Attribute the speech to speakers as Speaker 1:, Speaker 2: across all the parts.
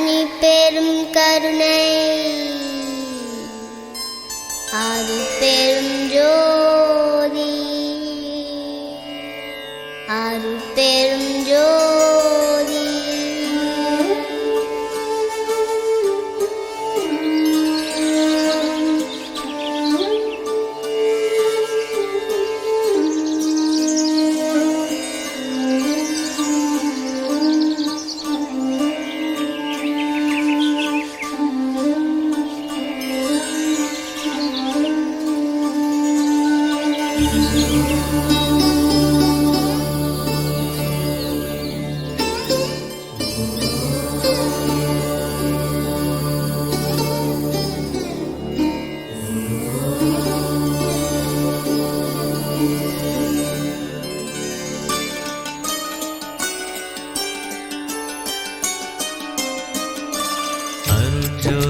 Speaker 1: தனி பெரும் கருணை. அது பெரும் ஜோதி. அது பெரும்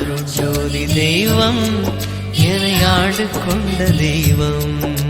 Speaker 2: அருள் ஜோதி தெய்வம் என்னை ஆண்டு கொண்ட தெய்வம்.